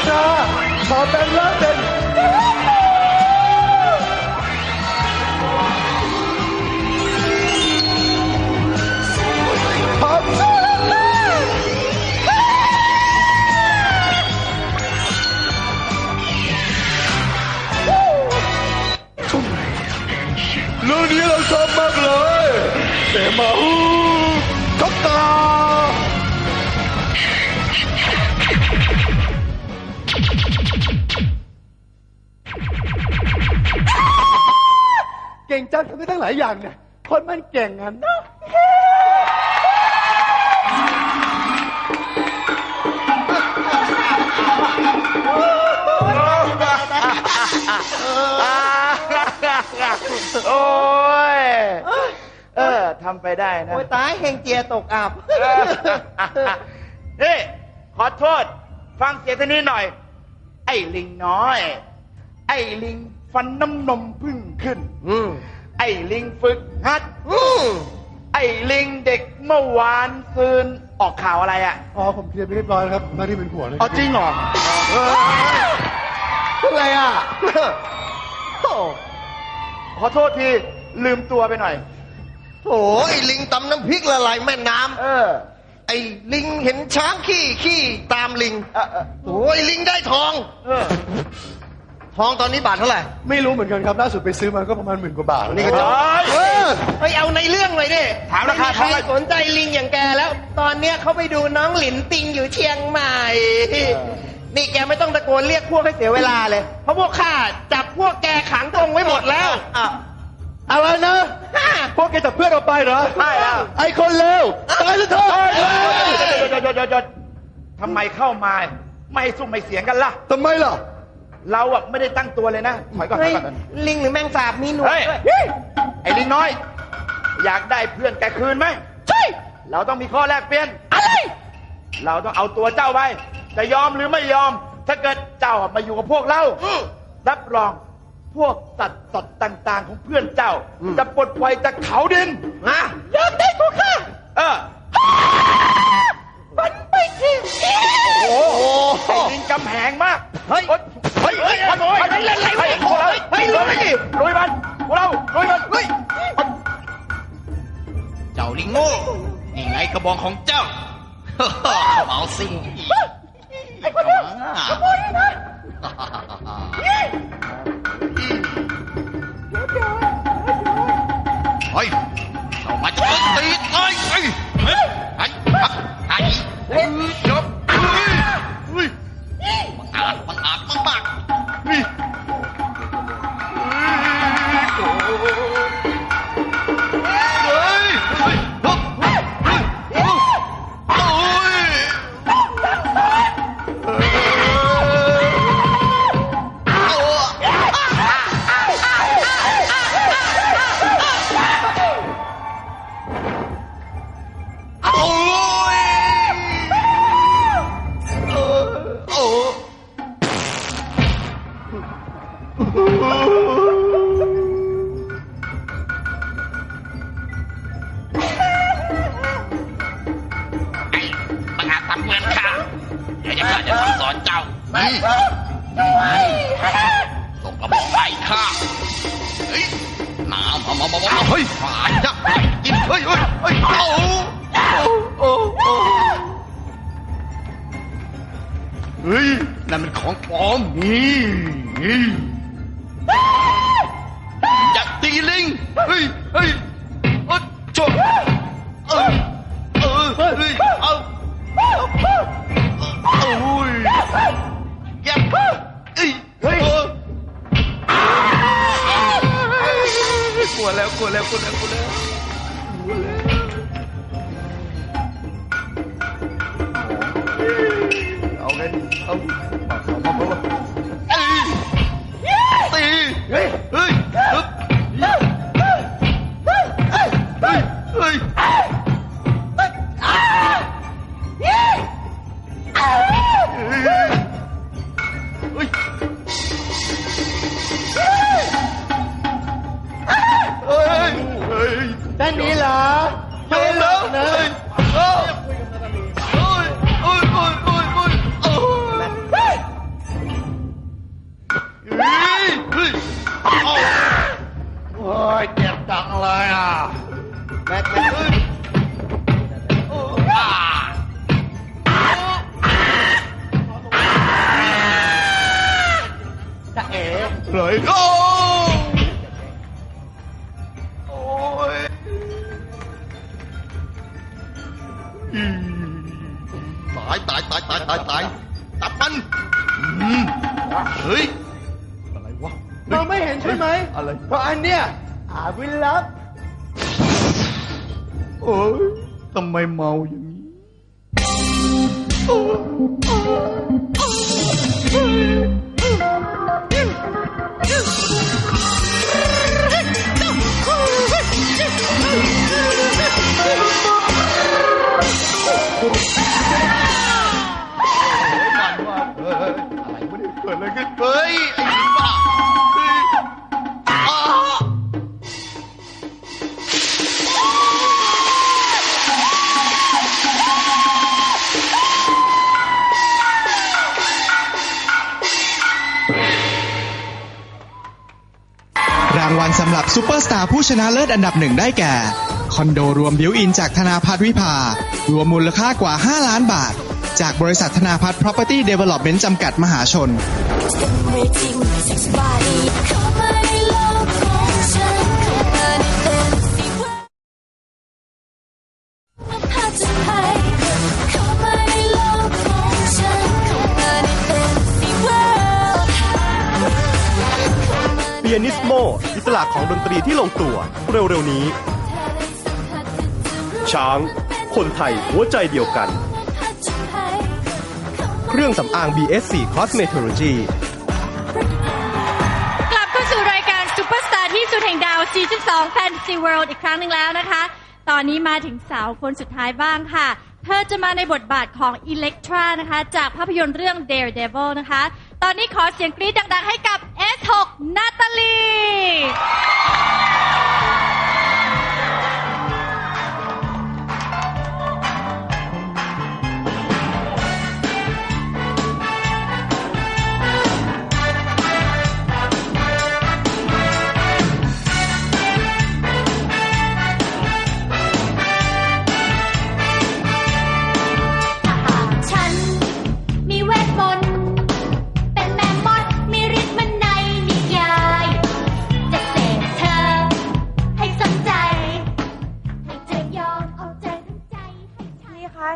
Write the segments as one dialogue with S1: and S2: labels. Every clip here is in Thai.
S1: นทราขอแปลงร่าเป็นพร้อมเรื่องนี้เราชอบมากเลยเสมาฮูทอกตา เก่งจังทำได้ตั้งหลายอย่างเนี่ย คนมันเก่งอะนะ
S2: โอ้ย เออทำไปได้นะ
S3: โอ้ยตายเฮงเจียตกอับ
S2: นี่ ขอโทษ ฟังเสียงท่านี้หน่อย ไอ้ลิงน้อย ไอ้ลิงฟันน้ำนมพึ่ง ขึ้น
S3: อืม
S2: ไอ้ลิงฝึกหัด
S3: อืม
S2: ไอ้ลิงเด็กเมื่อวานซืนออกข่าวอะไรอะ
S1: อ๋อผมเคลียร์ไปเรียบร้อยแล้วครับหน้าที่เป็นผัวเลย
S2: อ๋อจริงเหรอ
S3: อะไรอะโอ้
S2: ขอโทษที ลืมตัวไปหน่อย
S3: โหไอ้ลิงตำน้ำพริกละลายแม่น้
S2: เออำ
S3: ไอ้ลิงเห็นช้างขี้ขี้ตามลิง
S2: เออเออ
S3: โอ้ยลิงได้ทอง
S2: เออ
S3: ทองตอนนี้บาทเท่าไหร่
S1: ไม่รู้เหมือนกันครับล่าสุดไปซื้อมาก็ประมาณหมื่นกว่าบาท
S3: นี่ก็จะ
S2: เฮ้ย
S3: เออไปเอาในเรื่องเลยดิ
S2: ถามราคา
S3: ไใคร
S2: ทองเลย
S3: สนใจลิงอย่างแกแล้ว ตอนเนี้ยเขาไปดูน้องหลินปิงอยู่เชียงใหม่ นี่แกไม่ต้องตะโกนเรียกพวกให้เสียเวลาเลย เพราะพวกข้าจับพวกแกขังตรงไว้หมดแล้ว
S1: อะไรนะ
S3: ฮ่า
S1: พวกแกจับเพื่อนเราไปเหรอ
S2: ใช่แล้ว
S1: ไอ้คนเลวตายซะเถอะ
S2: หยุดหยุดหยุดหยุดหยุดทำไมเข้ามา ไม่ซุ่มไม่เสียงกันล่ะ
S1: ทำไมล่ะ
S2: เราอะไม่ได้ตั้งตัวเลยนะถอยก่อนถ
S3: เฮ้
S2: อย
S3: ย
S2: ก่อน
S3: ลิงหรือแมงสาบมีหนวด
S2: เฮ้ย
S3: ด้วย
S2: ไอ้ลิงน้อย อยากได้เพื่อนแกคืนไหม
S3: ใช่
S2: เราต้องมีข้อแลกเปลี่ยน
S3: อะไร
S2: เราต้องเอาตัวเจ้าไปจะยอมหรือไม่ยอม ถ้าเกิดเจ้ามาอยู่กับพวกเรา รับรองพวกสัตว์สดต่างๆ ของเพื่อนเจ้าจะปลดปล่อยจากเขาดิน
S3: อะยอมได้พวกข้า
S2: เออ
S3: มันไม่จริง
S2: โอ้โหไอ้ลิงกำแหงมากเฮ้ยเฮ้ยเฮ้ยขโมยเฮ้ยเล่นอะไรพวกเราเฮ้ยลุยดิลุยมันพวกเราลุยมันเฮ้ย
S4: เจ้าลิงโง่นี่ไงกระบองของเจ้าเอาสิไอ้คนนี้ขโมยนะเฮ้ยเอามาจะตีเอ้ยเฮ้ยเฮ้ยไอ้ฮักไอ้ ไอ้บังอาจทำเงินข้าเดี๋ยวจะข้าจะสั่งสอนเจ้านี่ส่งกระบอกไปข้าเฮ้ยมามามามามาเฮ้ยหายจักกินเฮ้ยเฮ้ยเฮ้ยโอ้โอ้โอ้เฮ้ยนั่นมันของปลอมนี่นี่อย่าตีลิงเฮ้ยเฮ้ยเอ้ยจบเออเออเฮ้ย เอาโอ้ยอย่าเอ้ยเฮ้ยกลัวแล้วกลัวแล้วกลัวแล้ว ตีเตายตายตายตายตายตายตัดมันอืมเฮ้ยอะไรวะ
S3: มองไม่เห็นใช่ไหม
S4: อะไร
S3: เพราะอันเนี้ยอาวินลับ
S4: โอ้ยทำไมเมาอย่างนี้มั อะไรวะเนี่ยเกิดอะไรขึ้นเฮ้ยไอ้หญิงบ้าเฮ้ยอ้า
S5: รางวัลสำหรับซูเปอร์สตาร์ผู้ชนะเลิศอันดับหนึ่งได้แก่ คอนโดรวมบิวอินจากธนาพัฒน์วิภารวมมูลค่ากว่า 5 ล้านบาท จากบริษัทธนาพัฒน์ Property Development จำกัดมหาชน
S6: เวทีมีเซ็กซ์บอดี้เข้ามาในโลองฉันเมนต็มสิว่าพาจะไปเข้ามาในโลกของฉันเข้ามาในเปี
S7: ยนิสโมอิสระของดนตรีที่ลงตัว เร็วๆนี้ ช้าง คนไทยหัวใจเดียวกัน เครื่องสำอาง BSC Cosmetology
S8: กลับเข้าสู่รายการซูเปอร์สตาร์ที่สุดแห่งดาว 42 Fantasy World อีกครั้งหนึ่งแล้วนะคะ ตอนนี้มาถึงสาวคนสุดท้ายบ้างค่ะ เธอจะมาในบทบาทของ Electra นะคะ จากภาพยนตร์เรื่อง Daredevil นะคะ ตอนนี้ขอเสียงกรี๊ดดังๆ ให้กับ S6 นาตาลี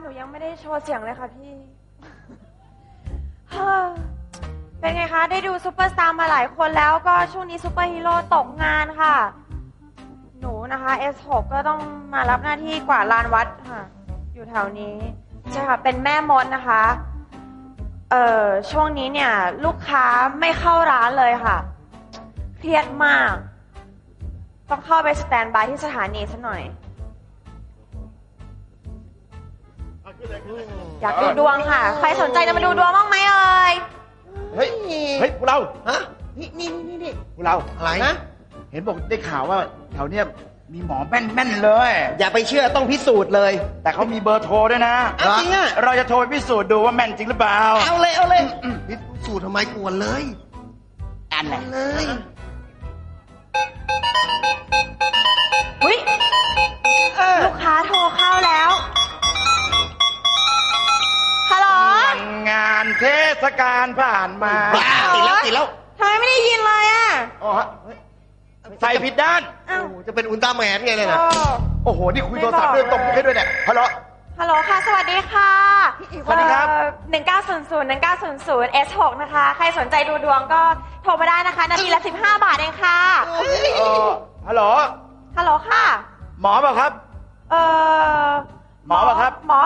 S9: หนูยัง
S10: ไม่ได้โชว์เสียงเลยค่ะพี่เฮ้อเป็นไงคะ ได้ดูซูเปอร์สตาร์มาหลายคนแล้วก็ช่วงนี้ซูเปอร์ฮีโร่ตกงานค่ะ หนูนะคะ S6 ก็ต้องมารับหน้าที่กวาดลานวัดค่ะ อยู่แถวนี้ใช่ค่ะ เป็นแม่มดนะคะ เอ่อ ช่วงนี้เนี่ย ลูกค้าไม่เข้าร้านเลยค่ะ เครียดมาก ต้องเข้าไปสแตนบายที่สถานีซะหน่อย อยากดูดวงค่ะ ใครสนใจจะมาดูดวงบ้างไหมเอ่ย
S2: เฮ้ย เฮ้ยพวกเรา
S3: ฮะ นี่นี่นี่นี่
S2: พวกเรา
S3: อะไรนะ
S2: เห็นบอกได้ข่าวว่าแถวเนี้ยมีหมอแม่นๆเลย
S3: อย่าไปเชื่อต้องพิสูจน์เลย
S2: แต่เขามีเบอร์โทรด้วยนะ
S3: เอาจริงอะ
S2: เราจะโทรไปพิสูจน์ดูว่าแม่นจริงหรือเปล่า
S3: เอาเลยเอาเลยพิสูจน์ทำไมกวนเลย
S2: อันไหน
S3: เลย
S10: อุ้ยา
S2: ลผ่านมา
S3: บ้าติดแล้วติดแล้ว
S10: ทำไมไม่ได้ยินเลยอะ
S2: อ๋อฮะเฮ้ยใส่ผิดด้าน
S10: อ้าว
S3: โอ้โหจะเป็นอุลตร้าแมนไงเลยนะ
S10: โอ้
S2: โอ้โหนี่คุยโทรศัพท์ด้วยตบมุกให้ด้วยเนี่ยฮัลโหล
S10: ฮัลโหลค่ะ สวัสดีค่ะ
S2: สวัสดีครับ
S10: หนึ่งเก้าศูนย์ศูนย์หนึ่งเก้าศูนย์ศูนย์ S6 นะคะ ใครสนใจดูดวงก็โทรมาได้นะคะ นาทีละสิบห้าบาทเองค่ะ
S2: เออฮัลโหล
S10: ฮัลโหลค่ะ
S2: หมอเปล่าครับ
S10: เอ่อ
S2: หมอเหรอครับ
S10: หมอ